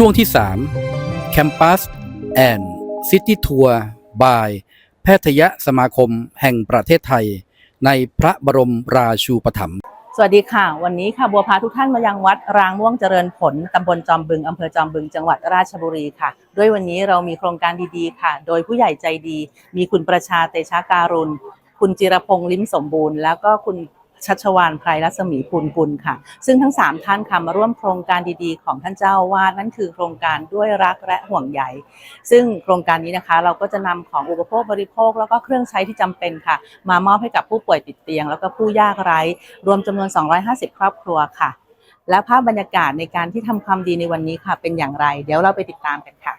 ช่วงที่ 3 Campus and City Tour by แพทยสมาคมแห่งประเทศไทย ในพระบรมราชูปถัมภ์สวัสดีค่ะ วันนี้ค่ะบัวพาทุกท่านมายังวัดรางม่วงเจริญผลตำบลจอมบึงอำเภอจอมบึงจังหวัดราชบุรีค่ะ ด้วยวันนี้เรามีโครงการดีๆ ค่ะ โดยผู้ใหญ่ใจดี มีคุณประชาเตชะการุณ คุณจิรพงษ์ลิ้มสมบูรณ์ แล้วก็คุณ ชัชวานไพรรัศมีพูนกุลค่ะ ซึ่งทั้ง 3 ท่านค่ะมาร่วมโครงการดีๆ ของท่านเจ้าอาวาดนั่นคือโครงการด้วยรักและห่วงใยซึ่งโครงการนี้นะคะ เราก็จะนำของอุปโภคบริโภค แล้วก็เครื่องใช้ที่จำเป็นค่ะ มามอบให้กับผู้ป่วยติดเตียง แล้วก็ผู้ยากไร้ รวมจำนวน 250 ครอบครัวค่ะ และภาพบรรยากาศในการที่ทำความดีในวันนี้ค่ะ เป็นอย่างไร เดี๋ยวเราไปติดตามกันค่ะ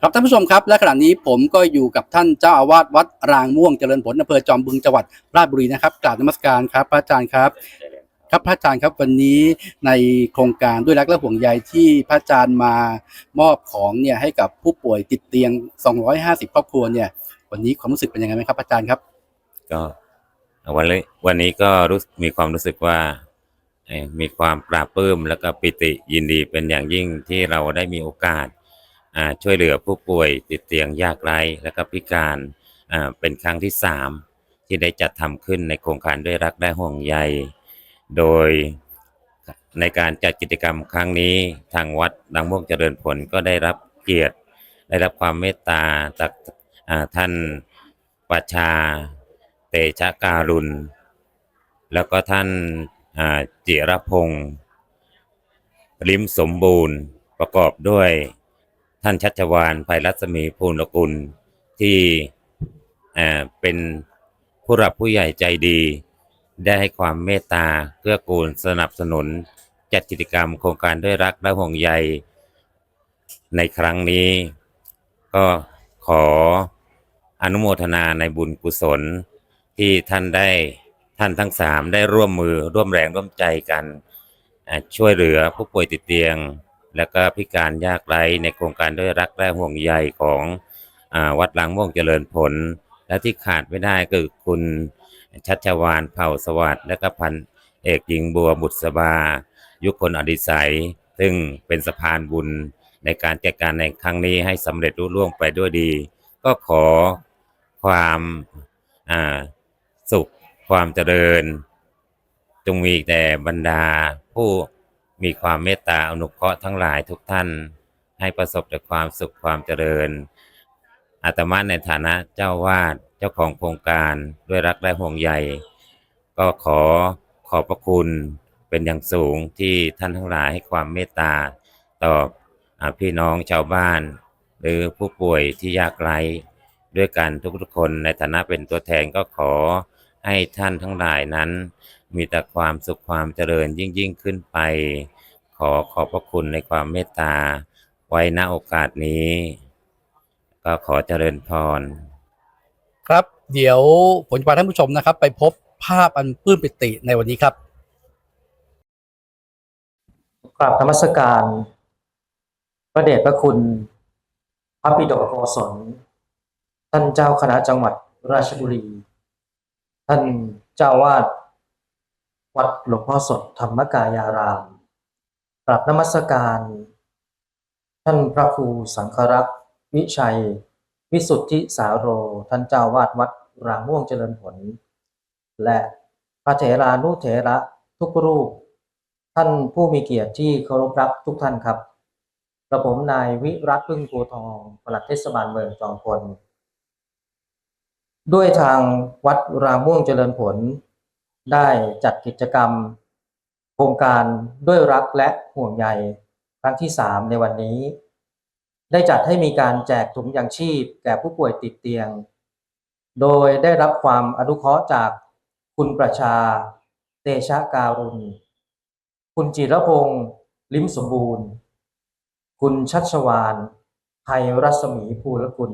ครับท่านผู้ชมครับและขณะนี้ผมก็อยู่กับท่านเจ้าอาวาสวัดรางม่วงเจริญผลอำเภอจอมบึงจังหวัดราชบุรีนะครับกราบนมัสการครับพระอาจารย์ครับ ครับพระอาจารย์ครับวันนี้ในโครงการด้วยรักและห่วงใยที่พระอาจารย์มามอบของเนี่ยให้กับผู้ป่วยติดเตียง 250 ครอบครัวเนี่ย วันนี้ความรู้สึกเป็นยังไงไหมครับพระอาจารย์ครับ ก็วันนี้วันนี้ก็รู้มีความรู้สึกว่ามีความปราบปลื้มแล้วก็ปิติยินดีเป็นอย่างยิ่งที่เราได้มีโอกาส ช่วยเหลือผู้ป่วยติดเตียงยากไร้และก็พิการเป็นครั้งที่สามที่ได้จัดทำขึ้นในโครงการด้วยรักและห่วงใย โดยในการจัดกิจกรรมครั้งนี้ทางวัดดังม่วงเจริญผลก็ได้รับเกียรติ ได้รับความเมตตาจากท่านประชาเตชะการุณ แล้วก็ท่านาจิรพงศ์ลิมสมบูรณ์ประกอบด้วย ท่านชัชวานภัยรัศมีภูลกุล ที่เป็นผู้รับผู้ใหญ่ใจดี ได้ให้ความเมตตาเกื้อกูลสนับสนุน จัดกิจกรรมโครงการด้วยรักและห่วงใย ในครั้งนี้ ก็ขออนุโมทนาในบุญกุศล ที่ท่านได้ท่านทั้งสามได้ร่วมมือร่วมแรงร่วมใจกัน ช่วยเหลือผู้ป่วยติดเตียง และก็พิการยากไร้ในโครงการด้วยรักและห่วงใยของอวัดหลางม่วงเจริญผล และที่ขาดไม่ได้คือคุณชัชวานเผ่าสวัสดิ์และก็พันเอกหญิงบัวบุษบา ยุคนอดิสัย ซึ่งเป็นสะพานบุญในการจัดการในครั้งนี้ให้สำเร็จรุ่ล่วงไปด้วยดี ก็ขอความาสุขความเจริญ จงมีแต่บรรดาผู้ มีความเมตตาอนุเคราะห์ทั้งหลายทุกท่านให้ประสบแต่ความสุขความเจริญ อาตมาในฐานะเจ้าวาดเจ้าของโครงการด้วยรักและห่วงใยก็ขอขอบพระคุณเป็นอย่างสูงที่ท่านทั้งหลายให้ความเมตตาต่อพี่น้องชาวบ้าน หรือผู้ป่วยที่ยากไร้ด้วยกันทุกๆคนในฐานะเป็นตัวแทนก็ขอให้ท่านทั้งหลายนั้น มีแต่ความสุขความเจริญยิ่งยิ่งขึ้นไป ขอขอบพระคุณในความเมตตา ไว้ณโอกาสนี้ ก็ขอเจริญพร ครับ เดี๋ยวผมจะพาท่านผู้ชมนะครับ ไปพบภาพอันปลื้มปิติในวันนี้ครับกราบธรรมสการ พระเดชพระคุณ พระปิฎกโกศลท่านเจ้าคณะจังหวัดราชบุรี ท่านเจ้าวาด วัดหลวงพ่อสดธรรมกายารามกราบนมัสการ ท่านพระครูสังฆรักษ์วิชัย วิสุทธิสาโร ท่านเจ้าวาดวัดรางม่วงเจริญผล และพระเถรานุเถระทุกรูป ท่านผู้มีเกียรติที่เคารพรักทุกท่านครับกระผมนายวิรัตพึ่งโพทองปลัดเทศบาลเมืองจอมพลด้วยทางวัดราม่วงเจริญผล ได้จัดกิจกรรม โครงการด้วยรักและห่วงใยครั้งที่สามในวันนี้ ได้จัดให้มีการแจกถุงยางชีพ แก่ผู้ป่วยติดเตียง โดยได้รับความอนุเคราะห์จากคุณประชา เตชะการุณ คุณจิรพงศ์ลิ้มสมบูรณ์ คุณชัชวานไพรัศมีภูลกุล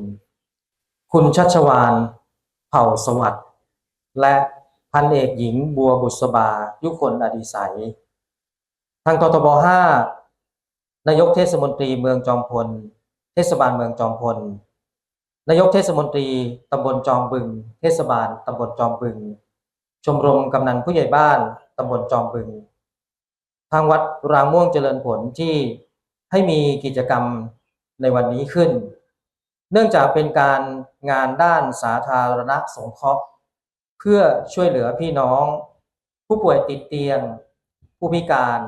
คุณชัชวานเผ่าสวัสดิ์และ พันเอกหญิงบัวบุษบา ยุคนอดีสัย ทางตทบ5นายกเทศมนตรีเมืองจอมพล เทศบาลเมืองจอมพล นายกเทศมนตรีตำบลจอมบึง เทศบาลตำบลจอมบึง ชมรมกำนันผู้ใหญ่บ้านตำบลจอมบึงททางวัดรางม่วงเจริญผลที่ให้มีกิจกรรมในวันนี้ขึ้น เนื่องจากเป็นการงานด้านสาธารณสงเคราะห์ เพื่อช่วยเหลือพี่น้อง ผู้ป่วยติดเตียง ผู้พิการ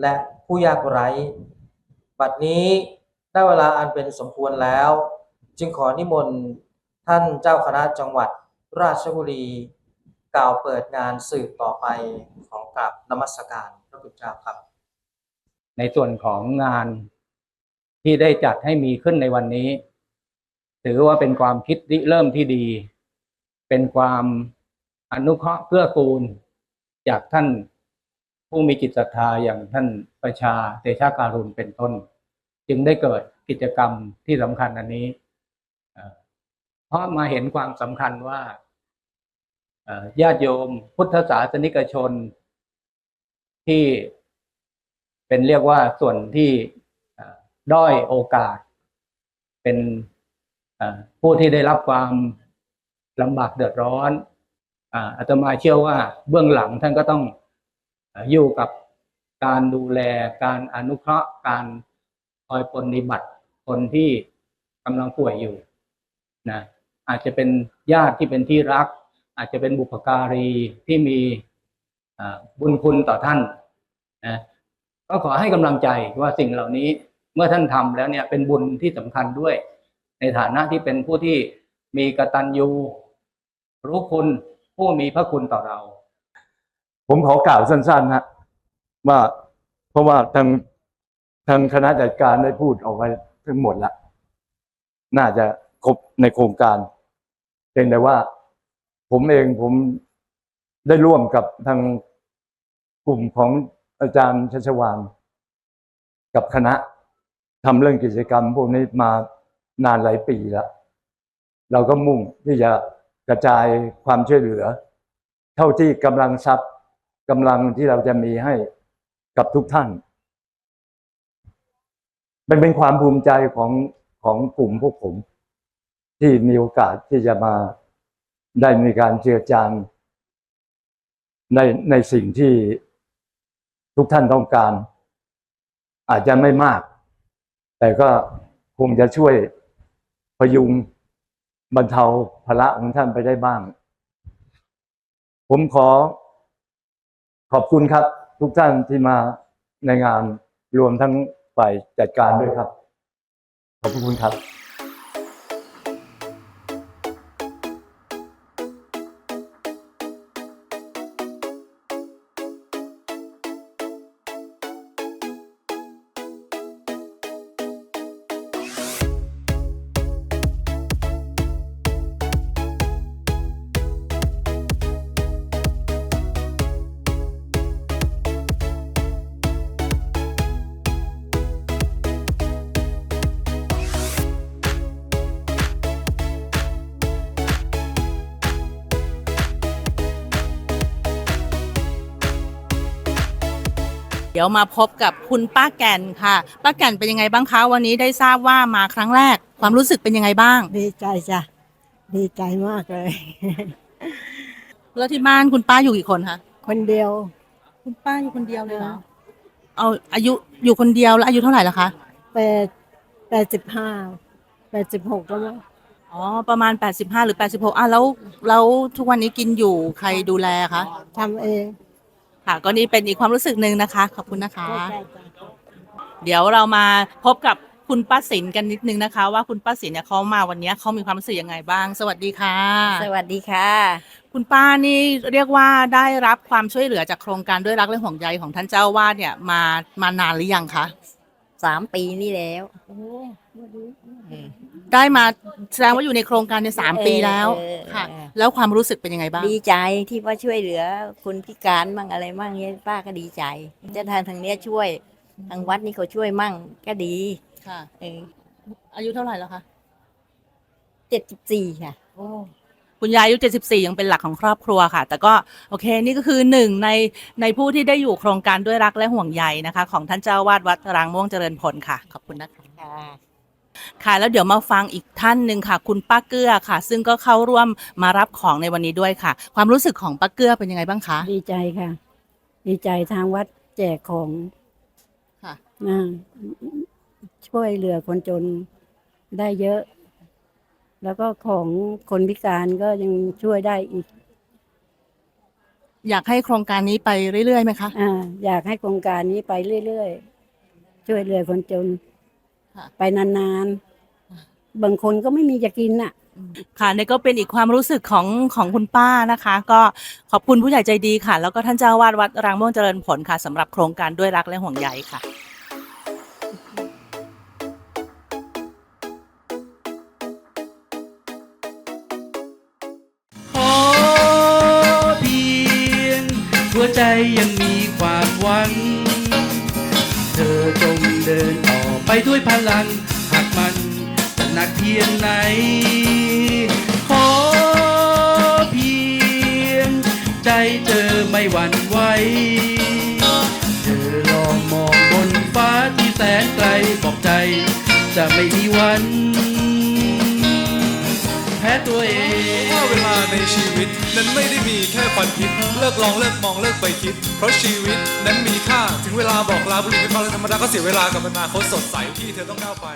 และผู้ยากไร้ บัดนี้ได้เวลาอันเป็นสมควรแล้ว จึงขอนิมนต์ท่านเจ้าคณะจังหวัดราชบุรี กล่าวเปิดงานสืบต่อไปของกราบนมัสการพระคุณเจ้าครับ ในส่วนของงานที่ได้จัดให้มีขึ้นในวันนี้ ถือว่าเป็นความคิดริเริ่มที่ดี เป็นความอนุเคราะห์เพื่อกูล จากท่านผู้มีจิตศรัทธาอย่างท่านประชาเตชะการุณเป็นต้น จึงได้เกิดกิจกรรมที่สำคัญอันนี้เพราะมาเห็นความสำคัญว่าญาติโยมพุทธศาสนิกชน ที่เป็นเรียกว่าส่วนที่ด้อยโอกาส เป็นผู้ที่ได้รับความ ลำบากเดือดร้อนอาตมาเชื่อว่าเบื้องหลังท่านก็ต้องอยู่กับการดูแลการอนุเคราะห์การคอยปฏิบัติคนที่กำลังป่วยอยู่นะอาจจะเป็นญาติที่เป็นที่รัก อาจจะเป็นบุพการีที่มีบุญคุณต่อท่านนะก็ขอให้กำลังใจว่าสิ่งเหล่านี้เมื่อท่านทำแล้วเนี่ยเป็นบุญที่สำคัญด้วย ในฐานะที่เป็นผู้ที่มีกตัญญู รู้คุณผู้มีพระคุณต่อเรา ผมขอกล่าวสั้นๆนะว่าเพราะว่าทางทางคณะจัดการได้พูดเอาไว้ทั้งหมดละน่าจะครบในโครงการเพียงแต่ว่า ผมเองผมได้ร่วมกับทางกลุ่มของอาจารย์ชัชวานกับคณะทำเรื่องกิจกรรมพวกนี้มานานหลายปีแล้ว เราก็มุ่งที่จะ กระจายความช่วยเหลือ เท่าที่กำลังทรัพย์กำลังที่เราจะมีให้กับทุกท่าน มันเป็นความภูมิใจของของกลุ่มพวกผม ที่มีโอกาสที่จะมาได้มีการเจือจานในในสิ่งที่ทุกท่านต้องการ อาจจะไม่มาก แต่ก็คงจะช่วยพยุง บรรเทาภาระของท่านไปได้บ้าง ผมขอ ขอบคุณครับ ทุกท่านที่มาในงานรวมทั้งฝ่ายจัดการด้วยครับ ขอบคุณครับ ดี๋ยวมาพบกับคุณป้าแก่นค่ะ ป้าแก่นเป็นยังไงบ้างคะวันนี้ได้ทราบว่ามาครั้งแรก ความรู้สึกเป็นยังไงบ้าง ดีใจจ้ะดีใจมากเลย แล้วที่บ้านคุณป้าอยู่กี่คนคะคนเดียว คุณป้าอยู่คนเดียวเลยเหรอเอาอายุอยู่คนเดียวแล้วอายุเท่าไหร่ละคะแปดแปดสิบห้าแปดสิบหกแล้วมั้งอ๋อประมาณ 85 หรือ 86อะแล้วแล้วทุกวันนี้กินอยู่ใครดูแลคะทำเอง ค่ะ ก็นี่เป็นอีกความรู้สึกหนึ่งนะคะ ขอบคุณนะคะได้จ้ะเดี๋ยวเรามาพบกับคุณป้าสินกันนิดนึงนะคะ ว่าคุณป้าสินเนี่ยเขามาวันนี้เขามีความรู้สึกยังไงบ้าง สวัสดีค่ะ สวัสดีค่ะ คุณป้านี่เรียกว่าได้รับความช่วยเหลือจากโครงการด้วยรักและห่วงใยของท่านเจ้าวาดเนี่ยมามานานหรือยังคะสามปีนี่แล้ว ได้มาแสดงว่าอยู่ในโครงการในยสามปีแล้วเออค่ะ เออ แล้วความรู้สึกเป็นยังไงบ้าง ดีใจที่ว่าช่วยเหลือคนพิการมั่งอะไรมั่งเนี่ยป้าก็ดีใจจะทางทางเนี้ยช่วยทางวัดนี่เขาช่วยมั่งก็ดีค่ะ เอออายุเท่าไหร่แล้วคะเจ็ดสิบสี่ค่ะ คุณยายอายุ 74 ยังเป็นหลักของครอบครัวค่ะ แต่ก็โอเคนี่ก็คือหนึ่งในในผู้ที่ได้อยู่โครงการด้วยรักและห่วงใยนะคะ ของท่านเจ้าวาดวัดรางม่วงเจริญผลค่ะ ขอบคุณนะคะ ค่ะ ค่ะ แล้วเดี๋ยวมาฟังอีกท่านหนึ่งค่ะ คุณป้าเกื้อค่ะ ซึ่งก็เข้าร่วมมารับของในวันนี้ด้วยค่ะ ความรู้สึกของป้าเกื้อเป็นยังไงบ้างคะ ดีใจค่ะ ดีใจทางวัดแจกของค่ะนะช่วยเหลือคนจนได้เยอะ แล้วก็ของคนพิการก็ยังช่วยได้อีก อยากให้โครงการนี้ไปเรื่อยๆไหมคะ อ่า อยากให้โครงการนี้ไปเรื่อยๆ ช่วยเหลือคนจน ค่ะ ไปนานๆ บางคนก็ไม่มีจะกินน่ะ ค่ะนี่ก็เป็นอีกความรู้สึกของของคุณป้านะคะ ก็ขอบคุณผู้ใหญ่ใจดีค่ะ แล้วก็ท่านเจ้าวาดวัดรางม่วงเจริญผลค่ะสำหรับโครงการด้วยรักและห่วงใยค่ะขอเพียงหัวใจยังมีความหวัง เธอจง เดินต่อไปด้วยพลัง หากมันจะหนักเพียงไหน ขอเพียง ใจเธอไม่หวั่นไหวเธอลองมองบนฟ้าที่แสนไกลบอกใจ จะไม่มีวัน ตัวเองว่าเวลาในชีวิต นั้นไม่ได้มีแค่ควันพิษเลิกลองเลิกมองเลิกไปคิด เพราะชีวิตนั้นมีค่าถึงเวลาบอกลาบุหรี่ไฟฟ้าและธรรมดาก็เสียเวลากับอนาคตสดใสที่เธอต้องก้าวไป